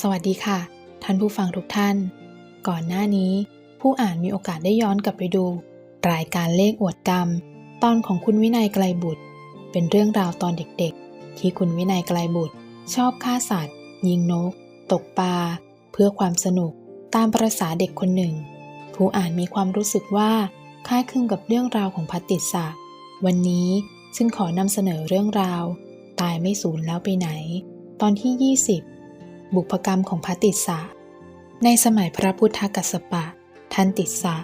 สวัสดีค่ะ ท่านผู้ฟังทุกท่าน ก่อนหน้านี้ ผู้อ่านมีโอกาสได้ย้อนกลับไปดู รายการเลขอวดกรรม ตอนของคุณวินัยไกลบุตร เป็นเรื่องราวตอนเด็กๆ ที่คุณวินัยไกลบุตร ชอบฆ่าสัตว์ ยิงนก ตกปลาเพื่อความสนุกตามประษาเด็กคนหนึ่ง ผู้อ่านมีความรู้สึกว่าคล้ายคลึงกับเรื่องราวของพัตติสะวันนี้ซึ่งขอนำเสนอเรื่องราว ตายไม่สูญแล้วไปไหน ตอนที่ 20 บุพกรรมของพระติสสะ ในสมัยพระพุทธกัสสปะ ท่านติสสะ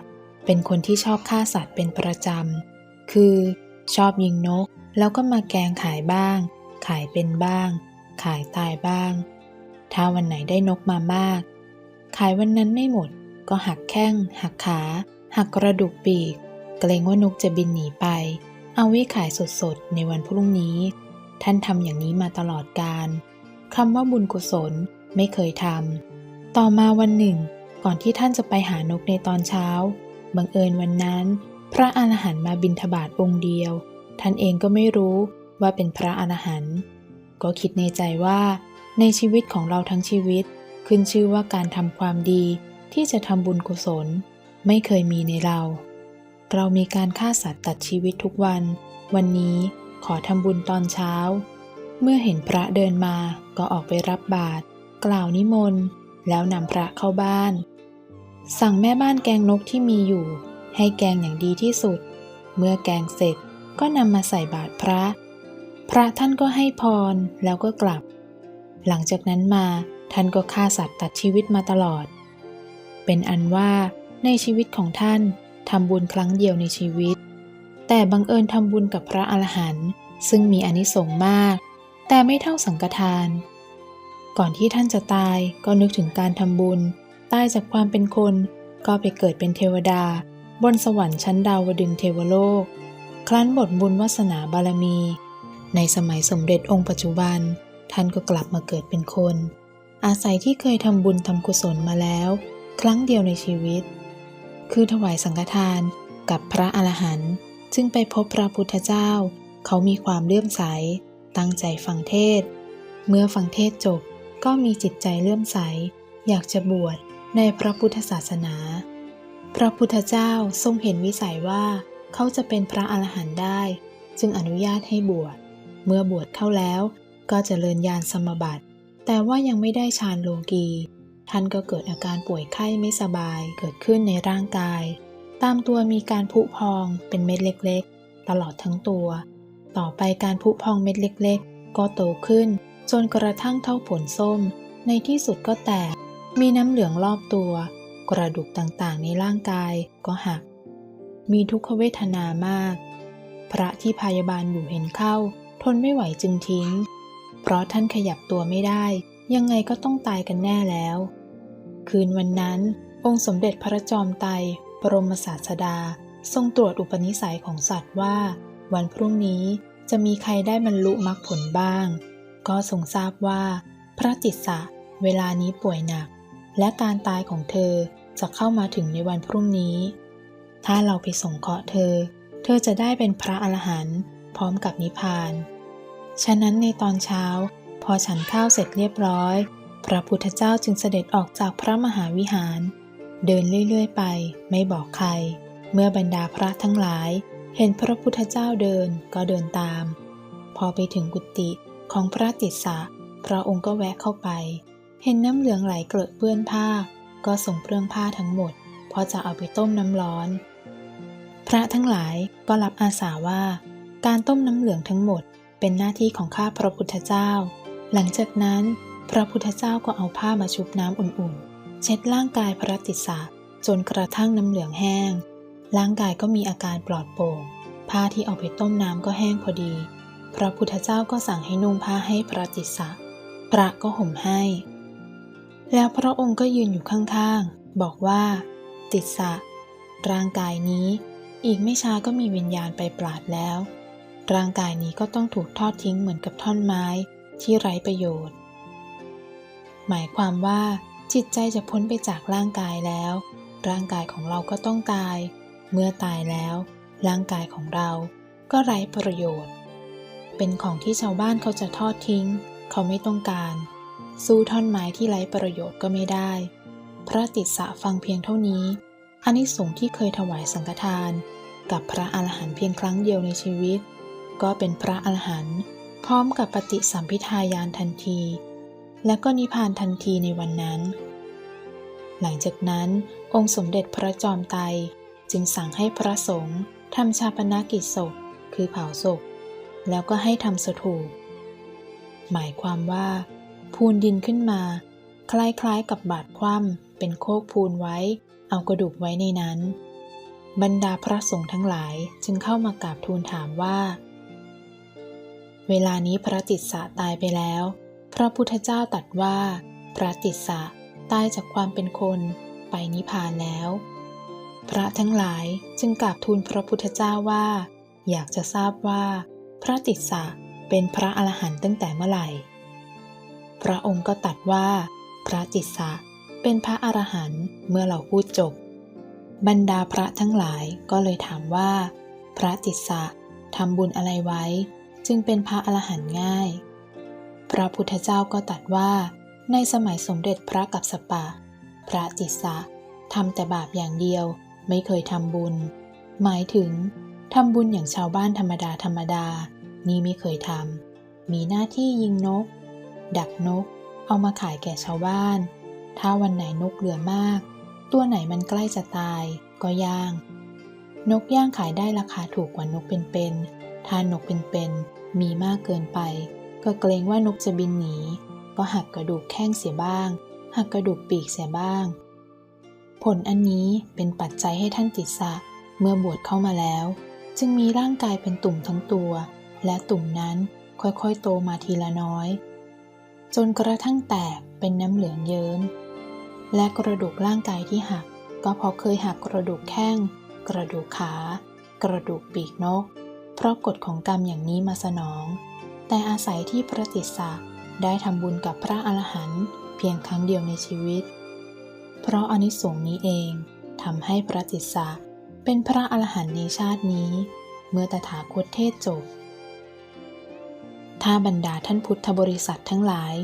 เป็นคนที่ชอบฆ่าสัตว์เป็นประจำ คือ ชอบยิงนก แล้วก็มาแกงขายบ้าง ขายเป็นบ้าง ขายตายบ้าง ถ้าวันไหนได้นกมามาก ขายวันนั้นไม่หมด ก็หักแข้ง หักขา หักกระดูกปีก เกรงว่านกจะบินหนีไป เอาไว้ขายสดๆ ในวันพรุ่งนี้ ท่านทำอย่างนี้มาตลอดการคำว่าบุญกุศล ไม่เคยทำต่อมาวันหนึ่ง ก่อนที่ท่านจะไปหานกในตอนเช้า บังเอิญวันนั้น พระอรหันต์มาบินทบาทองค์เดียว ท่านเองก็ไม่รู้ว่าเป็นพระอรหันต์ก็คิดในใจว่า ในชีวิตของเราทั้งชีวิต ขึ้นชื่อว่าการทำความดีที่จะทำบุญกุศล ไม่เคยมีในเรา เรามีการฆ่าสัตว์ตัดชีวิตทุกวัน วันนี้ขอทำบุญตอนเช้า เมื่อเห็นพระเดินมาก็ออกไปรับบาตร กล่าวนิมนต์ แล้วนำพระเข้าบ้าน สั่งแม่บ้านแกงนกที่มีอยู่ ให้แกงอย่างดีที่สุด เมื่อแกงเสร็จก็นำมาใส่บาตรพระ พระท่านก็ให้พรแล้วก็กลับ หลังจากนั้นมาท่านก็ฆ่าสัตว์ตัดชีวิตมาตลอด เป็นอันว่าในชีวิตของท่านทำบุญครั้งเดียวในชีวิต แต่บังเอิญทำบุญกับพระอรหันต์ซึ่งมีอนิสงส์มาก แต่ไม่เท่าสังฆทาน ก่อนที่ท่านจะตายก็นึกถึงการทำบุญ ตายจากความเป็นคน ก็ไปเกิดเป็นเทวดา บนสวรรค์ชั้นดาวดึงเทวโลก ครั้นบทบุญวาสนาบารมี ในสมัยสมเด็จองค์ปัจจุบัน ท่านก็กลับมาเกิดเป็นคน อาศัยที่เคยทำบุญทำกุศลมาแล้ว ครั้งเดียวในชีวิต คือถวายสังฆทานกับพระอรหันต์จึงไปพบพระพุทธเจ้า เขามีความเลื่อมใส ตั้งใจฟังเทศ เมื่อฟังเทศจบ ก็มีจิตใจเลื่อมใส อยากจะบวชในพระพุทธศาสนา พระพุทธเจ้าทรงเห็นวิสัยว่าเขาจะเป็นพระอรหันต์ได้ จึงอนุญาตให้บวช เมื่อบวชเข้าแล้วก็จเจริญญาณสมบัติ แต่ว่ายังไม่ได้ฌานโลกีท่านก็เกิดอาการป่วยไข้ไม่สบายเกิดขึ้นในร่างกาย ตามตัวมีการผุพองเป็นเม็ดเล็กๆ ตลอดทั้งตัว ต่อไปการผุพองเม็ดเล็กๆ ก็โตขึ้น จนกระทั่งเท่าผลส้ม ในที่สุดก็แตก มีน้ำเหลืองรอบตัว กระดูกต่างๆ ในร่างกายก็หัก มีทุกขเวทนามาก พระที่พยาบาลอยู่เห็นเข้า ทนไม่ไหวจึงทิ้ง เพราะท่านขยับตัวไม่ได้ ยังไงก็ต้องตายกันแน่แล้ว คืนวันนั้น องค์สมเด็จพระจอมไตรบรมศาสดา ทรงตรวจอุปนิสัยของสัตว์ว่า วันพรุ่งนี้จะมีใครได้บรรลุมรรคผลบ้าง ก็ทรงทราบว่า พระจิตสะเวลานี้ป่วยหนัก และการตายของเธอจะเข้ามาถึงในวันพรุ่งนี้ ถ้าเราไปส่งเคราะห์เธอ เธอจะได้เป็นพระอรหันต์พร้อมกับนิพพาน ฉะนั้นในตอนเช้า พอฉันข้าวเสร็จเรียบร้อย พระพุทธเจ้าจึงเสด็จออกจากพระมหาวิหาร เดินเรื่อยๆไป ไม่บอกใคร เมื่อบรรดาพระทั้งหลาย เห็นพระพุทธเจ้าเดินก็เดินตาม พอไปถึงกุฏิ ของพระติสะพระองค์ก็แวะเข้าไป เห็นน้ำเหลืองไหลเกลอะเปื้อนผ้า ก็ส่งเปลืองผ้าทั้งหมด เพราะจะเอาไปต้มน้ำร้อน พระทั้งหลายก็รับอาสาว่า การต้มน้ำเหลืองทั้งหมด เป็นหน้าที่ของข้าพระพุทธเจ้า หลังจากนั้น พระพุทธเจ้าก็เอาผ้ามาชุบน้ำอุ่นๆ เช็ดร่างกายพระติสสะจนกระทั่งน้ำเหลืองแห้ง ร่างกายก็มีอาการปลอดโปร่ง ผ้าที่เอาไปต้มน้ำก็แห้งพอดี พระพุทธเจ้าก็สั่งให้นุ่งผ้าให้พระติสะพระก็ห่มให้ แล้วพระองค์ก็ยืนอยู่ข้างๆ บอกว่า ติสสะร่างกายนี้ อีกไม่ช้าก็มีวิญญาณไปปราดแล้ว ร่างกายนี้ก็ต้องถูกทอดทิ้งเหมือนกับท่อนไม้ที่ไร้ประโยชน์ หมายความว่าจิตใจจะพ้นไปจากร่างกายแล้ว ร่างกายของเราก็ต้องตาย เมื่อตายแล้ว ร่างกายของเราก็ไร้ประโยชน์ เป็นของที่ชาวบ้านเขาจะทอดทิ้ง เขาไม่ต้องการ สู้ท่อนไม้ที่ไร้ประโยชน์ก็ไม่ได้ พระติสสะฟังเพียงเท่านี้อานิสงส์ที่เคยถวายสังฆทาน กับพระอรหันต์เพียงครั้งเดียวในชีวิต ก็เป็นพระอรหันต์พร้อมกับปฏิสัมพิทายานทันที และก็นิพพานทันทีในวันนั้น หลังจากนั้นองค์สมเด็จพระจอมไตรจึงสั่งให้พระสงฆ์ทำชาปนกิจศพ คือเผาศพ แล้วก็ให้ทำสถูปหมายความว่า พูนดินขึ้นมา คล้ายๆกับบาดคว่ำเป็นโคกพูนไว้ เอากระดูกไว้ในนั้น บรรดาพระสงฆ์ทั้งหลายจึงเข้ามากราบทูลถามว่า เวลานี้พระติสสะตายไปแล้ว พระพุทธเจ้าตรัสว่า พระติสสะตายจากความเป็นคนไปนิพพานแล้ว พระทั้งหลายจึงกราบทูลพระพุทธเจ้าว่า อยากจะทราบว่า พระติสสะเป็นพระอรหันต์ตั้งแต่เมื่อไหร่ พระองค์ก็ตรัสว่า พระติสสะเป็นพระอรหันต์เมื่อเราพูดจบ บรรดาพระทั้งหลายก็เลยถามว่า พระติสสะทำบุญอะไรไว้ จึงเป็นพระอรหันต์ง่าย พระพุทธเจ้าก็ตรัสว่า ในสมัยสมเด็จพระกัสสปะ พระติสสะทำแต่บาปอย่างเดียวไม่เคยทำบุญ หมายถึง ทำบุญอย่างชาวบ้านธรรมดาธรรมดา นี่ไม่เคยทำ มีหน้าที่ยิงนก ดักนก เอามาขายแก่ชาวบ้าน ถ้าวันไหนนกเหลือมาก ตัวไหนมันใกล้จะตาย ก็ย่าง นกย่างขายได้ราคาถูกกว่านกเป็นๆ ถ้านกเป็นๆ มีมากเกินไป ก็เกรงว่านกจะบินหนี ก็หักกระดูกแข้งเสียบ้าง หักกระดูกปีกเสียบ้าง ผลอันนี้เป็นปัจจัยให้ท่านติดสะเมื่อบวชเข้ามาแล้ว จึงมีร่างกายเป็นตุ่มทั้งตัว และตุ่มนั้นค่อยๆ โตมาทีละน้อย จนกระทั่งแตกเป็นน้ำเหลืองเยิ้มและกระดูกร่างกายที่หัก ก็เพราะเคยหักกระดูกแข้ง กระดูกขา กระดูกปีกนก เพราะกฎของกรรมอย่างนี้มาสนอง แต่อาศัยที่พระติสสะได้ทำบุญกับพระอรหันต์เพียงครั้งเดียวในชีวิต เพราะอนิสงส์นี้เองทำให้พระติสสะ เป็นพระอรหันต์ในชาตินี้ เมื่อตถาคตเทศจบ ถ้าบรรดาท่านพุทธบริษัททั้งหลาย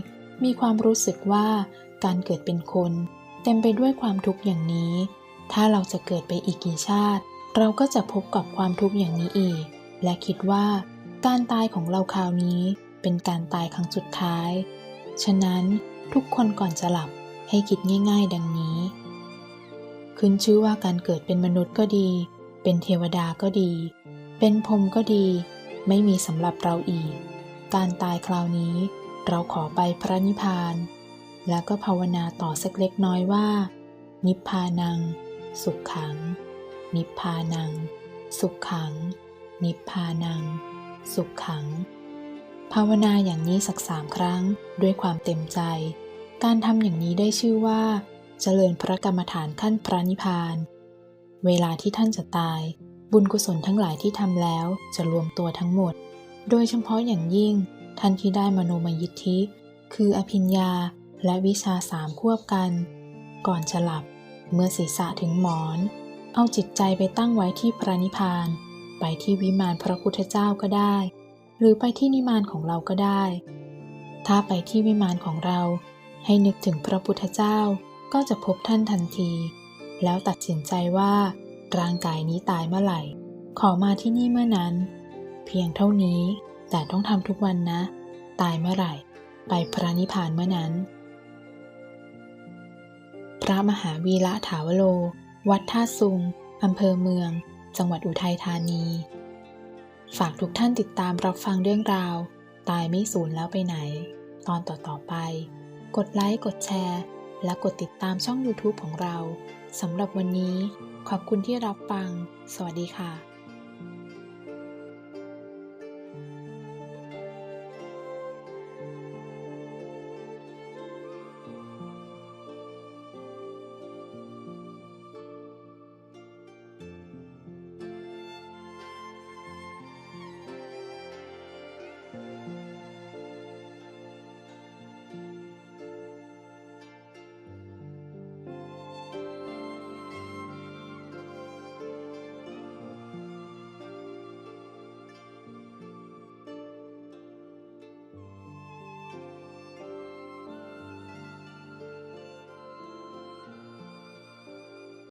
มีความรู้สึกว่าการเกิดเป็นคน เต็มไปด้วยความทุกข์อย่างนี้ ถ้าเราจะเกิดไปอีกกี่ชาติ เราก็จะพบกับความทุกข์อย่างนี้อีก และคิดว่าการตายของเราคราวนี้เป็นการตายครั้งสุดท้าย ฉะนั้นทุกคนก่อนจะหลับให้คิดง่าย ๆ ดังนี้ ขึ้นชื่อว่าการเกิดเป็นมนุษย์ก็ดี เป็นเทวดาก็ดี เป็นพรมก็ดี ไม่มีสำหรับเราอีก การตายคราวนี้ เราขอไปพระนิพพาน แล้วก็ภาวนาต่อสักเล็กน้อยว่า นิพพานัง สุขขัง นิพพานัง สุขขัง นิพพานัง สุขขัง ภาวนาอย่างนี้สักสามครั้งด้วยความเต็มใจ การทำอย่างนี้ได้ชื่อว่า เจริญพระกรรมฐานขั้นพระนิพพาน เวลาที่ท่านจะตาย บุญกุศลทั้งหลายที่ทำแล้วจะรวมตัวทั้งหมด โดยเฉพาะอย่างยิ่ง ท่านที่ได้มโนมยิทธิ คืออภิญญาและวิชาสามควบกัน ก่อนจะหลับ เมื่อศีรษะถึงหมอน เอาจิตใจไปตั้งไว้ที่พระนิพพาน ไปที่วิมานพระพุทธเจ้าก็ได้ หรือไปที่นิมานของเราก็ได้ ถ้าไปที่วิมานของเราให้นึกถึงพระพุทธเจ้า ก็จะพบท่านทันที แล้วตัดสินใจว่า ร่างกายนี้ตายเมื่อไหร่ ขอมาที่นี่เมื่อนั้น เพียงเท่านี้แต่ต้องทำทุกวันนะ ตายเมื่อไหร่ ไปพระนิพพานเมื่อนั้น พระมหาวีระถาวโล วัดท่าซุงอำเภอเมือง จังหวัดอุทัยธานี ฝากทุกท่านติดตามรับฟังเรื่องราว ตายไม่สูญแล้วไปไหน ตอนต่อๆไป กดไลค์กดแชร์ และกดติดตามช่อง YouTube ของเราสำหรับวันนี้ ขอบคุณที่รับฟัง สวัสดีค่ะ